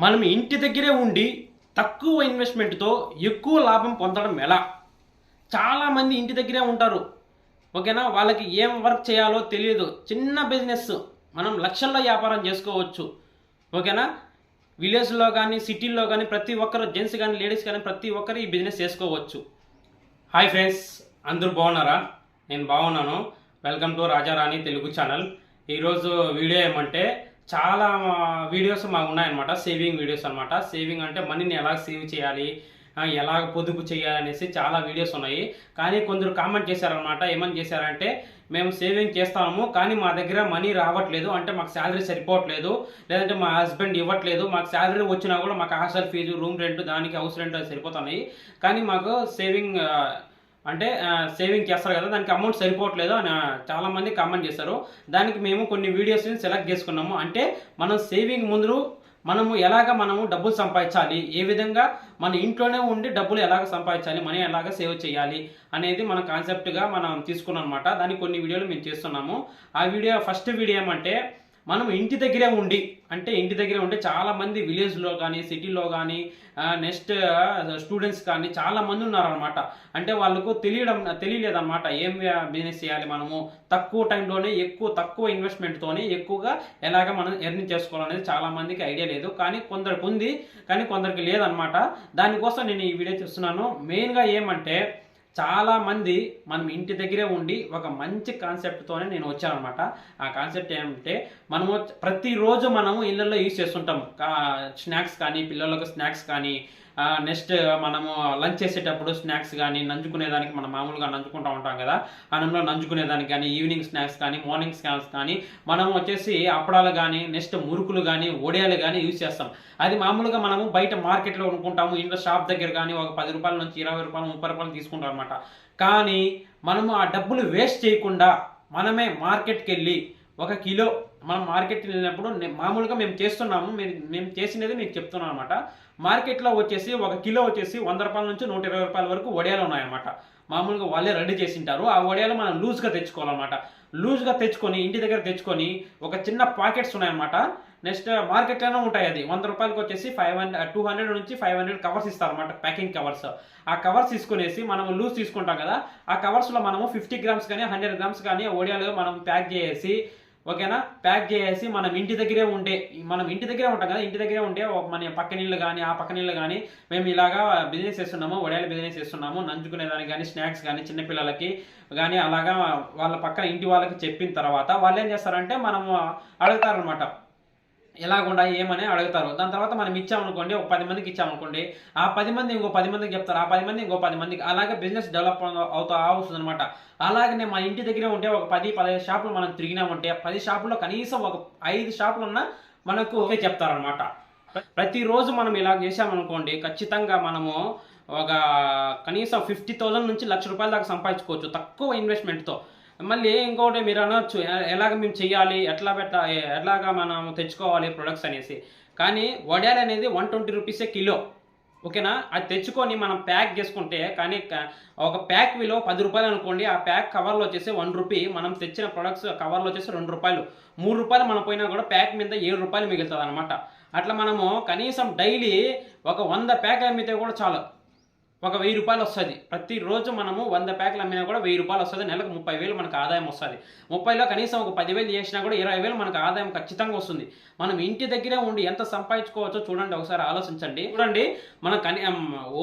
మనం ఇంటి దగ్గరే ఉండి తక్కువ ఇన్వెస్ట్మెంట్తో ఎక్కువ లాభం పొందడం ఎలా? చాలామంది ఇంటి దగ్గరే ఉంటారు. ఓకేనా? వాళ్ళకి ఏం వర్క్ చేయాలో తెలియదు. చిన్న బిజినెస్. మనం లక్షల్లో వ్యాపారం చేసుకోవచ్చు. ఓకేనా? విలేజ్లో కానీ సిటీల్లో కానీ ప్రతి ఒక్కరు జెంట్స్ కానీ లేడీస్ కానీ ప్రతి ఒక్కరు ఈ బిజినెస్ చేసుకోవచ్చు. Hi friends. అందరూ బాగున్నారా? నేను బాగున్నాను. Welcome to Rajarani Telugu channel. ఈరోజు వీడియో ఏమంటే చాలా వీడియోస్ మాకు ఉన్నాయన్నమాట. సేవింగ్ వీడియోస్ అనమాట సేవింగ్ అంటే మనీని ఎలా సేవ్ చేయాలి ఎలా పొదుపు చేయాలి అనేసి చాలా వీడియోస్ ఉన్నాయి. కానీ కొందరు కామెంట్ చేశారనమాట ఏమని చేశారంటే మేము సేవింగ్ చేస్తాము కానీ మా దగ్గర మనీ రావట్లేదు అంటే మాకు శాలరీ సరిపోవట్లేదు లేదంటే మా హస్బెండ్ ఇవ్వట్లేదు మాకు శాలరీ వచ్చినా కూడా మాకు హాస్టల్ ఫీజు రూమ్ రెంట్ దానికి హౌస్ రెంట్ అది సరిపోతున్నాయి. కానీ మాకు సేవింగ్ అంటే సేవింగ్ చేస్తారు కదా దానికి అమౌంట్ సరిపోవట్లేదు అని చాలామంది కామెంట్ చేశారు. దానికి మేము కొన్ని వీడియోస్ని సెలెక్ట్ చేసుకున్నాము. అంటే మనం సేవింగ్ ముందు మనము ఎలాగ మనము డబ్బులు సంపాదించాలి? ఏ విధంగా మన ఇంట్లోనే ఉండి డబ్బులు ఎలాగ సంపాదించాలి? మనీ ఎలాగ సేవ్ చేయాలి? అనేది మన కాన్సెప్ట్గా మనం తీసుకున్నాం అనమాట దానికి కొన్ని వీడియోలు మేము చేస్తున్నాము. ఆ వీడియో ఫస్ట్ వీడియో ఏమంటే మనం ఇంటి దగ్గరే ఉండి అంటే ఇంటి దగ్గరే ఉంటే చాలామంది విలేజ్లో కానీ సిటీలో కానీ నెక్స్ట్ స్టూడెంట్స్ కానీ చాలామంది ఉన్నారనమాట అంటే వాళ్ళకు తెలియడం తెలియలేదన్నమాట. ఏం బిజినెస్ చేయాలి మనము? తక్కువ టైంలోనే ఎక్కువ తక్కువ ఇన్వెస్ట్మెంట్తోనే ఎక్కువగా ఎలాగ మనం ఎర్నింగ్ చేసుకోవాలనేది చాలామందికి ఐడియా లేదు. కానీ కొందరికి ఉంది కానీ కొందరికి లేదనమాట దానికోసం నేను ఈ వీడియో చూస్తున్నాను. మెయిన్గా ఏమంటే చాలామంది మనం ఇంటి దగ్గరే ఉండి ఒక మంచి కాన్సెప్ట్తోనే నేను వచ్చానమాట ఆ కాన్సెప్ట్ ఏమంటే మనము ప్రతిరోజు మనము ఇళ్ళల్లో యూజ్ చేస్తుంటాం స్నాక్స్ కానీ పిల్లలకు స్నాక్స్ కానీ నెక్స్ట్ మనము లంచ్ చేసేటప్పుడు స్నాక్స్ కానీ నంచుకునేదానికి మనం మామూలుగా నంచుకుంటూ ఉంటాం కదా. అన్నంలో నంచుకునేదానికి కానీ ఈవినింగ్ స్నాక్స్ కానీ మార్నింగ్ స్నాక్స్ కానీ మనం వచ్చేసి అప్పడాలు కానీ నెక్స్ట్ మురుకులు కానీ ఒడియాలు కానీ యూజ్ చేస్తాం. అది మామూలుగా మనము బయట మార్కెట్లో కొనుక్కుంటాము. ఇంట్లో షాప్ దగ్గర కానీ ఒక పది రూపాయల నుంచి ఇరవై రూపాయలు ముప్పై రూపాయలు తీసుకుంటాం అనమాట కానీ మనము ఆ డబ్బులు వేస్ట్ చేయకుండా మనమే మార్కెట్కి వెళ్ళి ఒక కిలో మనం మార్కెట్కి వెళ్ళినప్పుడు మామూలుగా మేము చేస్తున్నాము మీరు మేము చేసినది మీకు చెప్తున్నాం అనమాట మార్కెట్లో వచ్చేసి ఒక కిలో వచ్చేసి వంద రూపాయల నుంచి నూట ఇరవై రూపాయల వరకు వడియాలు ఉన్నాయన్నమాట. మామూలుగా వాళ్ళే రెడీ చేసింటారు ఆ వడియాలు మనం లూజ్గా తెచ్చుకోవాలన్నమాట. లూజ్గా తెచ్చుకొని ఇంటి దగ్గర తెచ్చుకొని ఒక చిన్న పాకెట్స్ ఉన్నాయన్నమాట. నెక్స్ట్ మార్కెట్లోనే ఉంటాయి అది. వంద రూపాయలకి వచ్చేసి ఫైవ్ హండ్రెడ్ టూ హండ్రెడ్ నుంచి ఫైవ్ హండ్రెడ్ కవర్స్ ఇస్తారన్నమాట ప్యాకింగ్ కవర్స్. ఆ కవర్స్ తీసుకునేసి మనం లూజ్ తీసుకుంటాం కదా ఆ కవర్స్లో మనము ఫిఫ్టీ గ్రామ్స్ కానీ హండ్రెడ్ గ్రామ్స్ కానీ ఒడియాలు మనం ప్యాక్ చేసి ఓకేనా? ప్యాక్ చేసి మనం ఇంటి దగ్గరే ఉండే మనం ఇంటి దగ్గరే ఉంటాం కదా ఇంటి దగ్గరే ఉంటే మన పక్క నీళ్ళు కానీ ఆ పక్క నీళ్ళు కానీ మేము ఇలాగా బిజినెస్ చేస్తున్నాము వడియాల బిజినెస్ చేస్తున్నాము నంచుకునేదానికి కానీ స్నాక్స్ కానీ చిన్నపిల్లలకి కానీ అలాగా వాళ్ళ పక్కన ఇంటి వాళ్ళకి చెప్పిన తర్వాత వాళ్ళు ఏం చేస్తారంటే మనము అడుగుతారనమాట ఎలాగుండా ఏమని అడుగుతారు. దాని తర్వాత మనం ఇచ్చామనుకోండి ఒక పది మందికి ఇచ్చామనుకోండి ఆ పది మంది ఇంకో పది మందికి చెప్తారు ఆ పది మంది ఇంకో పది మందికి. అలాగే బిజినెస్ డెవలప్ అవుతా అవుతుంది అనమాట అలాగనే మన ఇంటి దగ్గరే ఉంటే ఒక పది పదిహేను షాపులు మనం తిరిగినామంటే పది షాపుల్లో కనీసం ఒక ఐదు షాపులు ఉన్నా మనకు ఓకే చెప్తారనమాట ప్రతిరోజు మనం ఇలా చేసామనుకోండి ఖచ్చితంగా మనము ఒక కనీసం ఫిఫ్టీ థౌజండ్ నుంచి లక్ష రూపాయల దాకా సంపాదించుకోవచ్చు తక్కువ ఇన్వెస్ట్మెంట్తో మళ్ళీ ఇంకోటి మీరు అనొచ్చు ఎలాగ మేము చెయ్యాలి ఎట్లా పెట్ట ఎట్లాగా ఎలాగ మనం తెచ్చుకోవాలి ప్రొడక్ట్స్ అనేసి. కానీ వడియాలు అనేది వన్ ట్వంటీ రూపీసే కిలో. ఓకేనా? అది తెచ్చుకొని మనం ప్యాక్ చేసుకుంటే కానీ ఒక ప్యాక్ విలువ పది రూపాయలు అనుకోండి ఆ ప్యాక్ కవర్లో వచ్చేసి వన్ రూపీ. మనం తెచ్చిన ప్రొడక్ట్స్ కవర్లో వచ్చేసి రెండు రూపాయలు. మూడు రూపాయలు మనం పోయినా కూడా ప్యాక్ మీద ఏడు రూపాయలు మిగులుతుంది అనమాట అట్లా మనము కనీసం డైలీ ఒక వంద ప్యాక్ అమ్మితే కూడా చాలు. ఒక వెయ్యి రూపాయలు వస్తుంది. ప్రతిరోజు మనము వంద ప్యాకులు అమ్మినా కూడా వెయ్యి రూపాయలు వస్తుంది. నెలకు ముప్పై వేలు మనకు ఆదాయం వస్తుంది. ముప్పైలో కనీసం ఒక పదివేలు చేసినా కూడా ఇరవై వేలు మనకు ఆదాయం ఖచ్చితంగా వస్తుంది. మనం ఇంటి దగ్గరే ఉండి ఎంత సంపాదించుకోవచ్చో చూడండి ఒకసారి ఆలోచించండి. చూడండి మన కని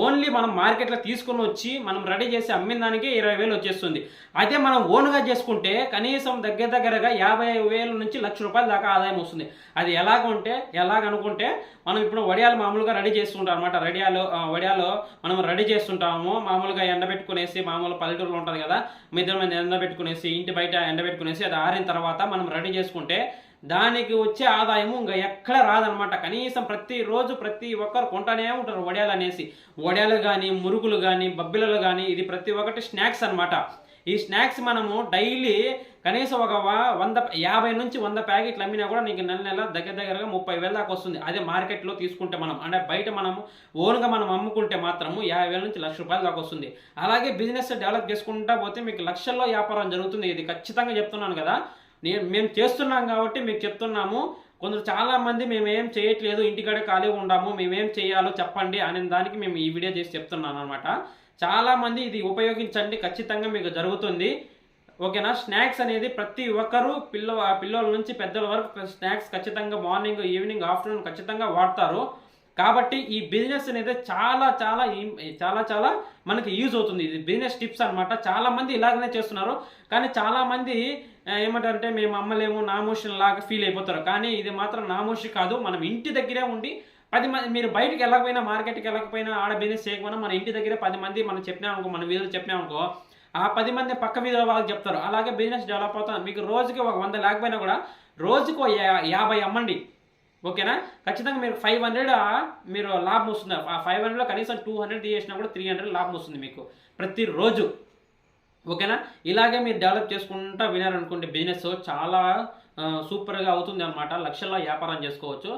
ఓన్లీ మనం మార్కెట్లో తీసుకొని వచ్చి మనం రెడీ చేసి అమ్మిన దానికి ఇరవై వేలు వచ్చేస్తుంది. అదే మనం ఓన్గా చేసుకుంటే కనీసం దగ్గర దగ్గరగా యాభై వేల నుంచి లక్ష రూపాయల దాకా ఆదాయం వస్తుంది. అది ఎలాగ ఉంటే ఎలాగ అనుకుంటే మనం ఇప్పుడు వడియాలు మామూలుగా రెడీ చేస్తుంటాం అనమాట వడియాలు వడియాలు మనం రెడీ చేస్తుంటాము. మామూలుగా ఎండబెట్టుకునేసి మామూలు పల్లెటూరులో ఉంటుంది కదా మిద్దెల మీద ఎండబెట్టుకునేసి ఇంటి బయట ఎండబెట్టుకునేసి అది ఆరిన తర్వాత మనం రెడీ చేసుకుంటే దానికి వచ్చే ఆదాయము ఇంకా ఎక్కడ రాదనమాట కనీసం ప్రతిరోజు ప్రతి ఒక్కరు కొంటానే ఉంటారు వడియాలు అనేసి. వడియాలు కానీ మురుగులు కానీ బబ్బిలలు కానీ ఇది ప్రతి ఒక్కటి స్నాక్స్ అన్నమాట. ఈ స్నాక్స్ మనము డైలీ కనీసం ఒక వంద యాభై నుంచి వంద ప్యాకెట్లు అమ్మినా కూడా నీకు నెల నెల దగ్గర దగ్గరగా ముప్పై వేల దాకా వస్తుంది. అదే మార్కెట్లో తీసుకుంటే మనం అంటే బయట మనము ఓన్గా మనం అమ్ముకుంటే మాత్రము యాభై వేల నుంచి లక్ష రూపాయల దాకా వస్తుంది. అలాగే బిజినెస్ డెవలప్ చేసుకుంటా పోతే మీకు లక్షల్లో వ్యాపారం జరుగుతుంది. ఇది ఖచ్చితంగా చెప్తున్నాను కదా. నేను మేము చేస్తున్నాం కాబట్టి మీకు చెప్తున్నాము. కొందరు చాలా మంది మేమేం చేయట్లేదు ఇంటికాడే ఖాళీగా ఉండాము మేమేం చేయాలో చెప్పండి అనే దానికి మేము ఈ వీడియో చేసి చెప్తున్నాను అనమాట చాలామంది ఇది ఉపయోగించండి ఖచ్చితంగా మీకు జరుగుతుంది. ఓకేనా? స్నాక్స్ అనేది ప్రతి ఒక్కరూ పిల్ల పిల్లల నుంచి పెద్దల వరకు స్నాక్స్ ఖచ్చితంగా మార్నింగ్ ఈవినింగ్ ఆఫ్టర్నూన్ ఖచ్చితంగా వాడతారు. కాబట్టి ఈ బిజినెస్ అనేది చాలా చాలా చాలా చాలా మనకి యూజ్ అవుతుంది. ఇది బిజినెస్ టిప్స్ అన్నమాట. చాలా మంది ఇలాగనే చేస్తున్నారు. కానీ చాలా మంది ఏమంటారంటే మేము అమ్మలేము నామోషన్ లాగా ఫీల్ అయిపోతారు. కానీ ఇది మాత్రం నామోషి కాదు. మనం ఇంటి దగ్గరే ఉండి పది మంది మీరు బయటకు వెళ్ళకపోయినా మార్కెట్కి వెళ్ళకపోయినా ఆడ బిజినెస్ చేయకపోయినా మన ఇంటి దగ్గరే పది మంది మనం చెప్పినామనుకో మన వీధిలో చెప్పినామనుకో ఆ పది మంది పక్క వీధిలో వాళ్ళకి చెప్తారు. అలాగే బిజినెస్ డెవలప్ అవుతుంది మీకు రోజుకి ఒక వంద లేకపోయినా కూడా రోజుకు యా- యాభై అమ్మండి. ఓకేనా? ఖచ్చితంగా మీరు ఫైవ్ హండ్రెడ్ మీరు లాభం వస్తుంది. ఆ ఫైవ్ హండ్రెడ్లో కనీసం టూ హండ్రెడ్ తీసేసినా కూడా త్రీ హండ్రెడ్ లాభం వస్తుంది మీకు ప్రతిరోజు. ఓకేనా? ఇలాగే మీరు డెవలప్ చేసుకుంటా వినారనుకోండి బిజినెస్ చాలా సూపర్గా అవుతుంది అనమాట లక్షల్లో వ్యాపారం చేసుకోవచ్చు.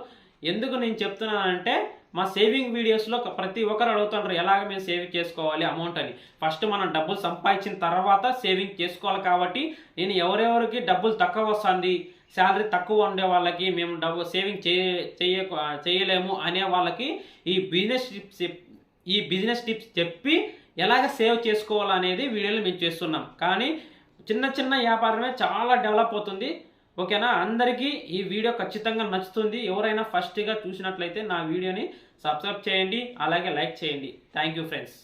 ఎందుకు నేను చెప్తున్నానంటే మా సేవింగ్ వీడియోస్లో ప్రతి ఒక్కరు అడుగుతుంటారు ఎలాగ మేము సేవింగ్ చేసుకోవాలి అమౌంట్ అని. ఫస్ట్ మనం డబ్బులు సంపాదించిన తర్వాత సేవింగ్ చేసుకోవాలి కాబట్టి నేను ఎవరెవరికి డబ్బులు తక్కువ వస్తుంది శాలరీ తక్కువ ఉండే వాళ్ళకి మేము డబ్బు సేవింగ్ చేయ చేయ చేయలేము అనే వాళ్ళకి ఈ బిజినెస్ టిప్స్ ఈ బిజినెస్ టిప్స్ చెప్పి ఎలాగ సేవ్ చేసుకోవాలనేది వీడియోలో మేము చేస్తున్నాం. కానీ చిన్న చిన్న వ్యాపారమే చాలా డెవలప్ అవుతుంది. ఓకేనా? అందరికీ ఈ వీడియో ఖచ్చితంగా నచ్చుతుంది. ఎవరైనా ఫస్ట్గా చూసినట్లయితే నా వీడియోని సబ్స్క్రైబ్ చేయండి. అలాగే లైక్ చేయండి. Thank you friends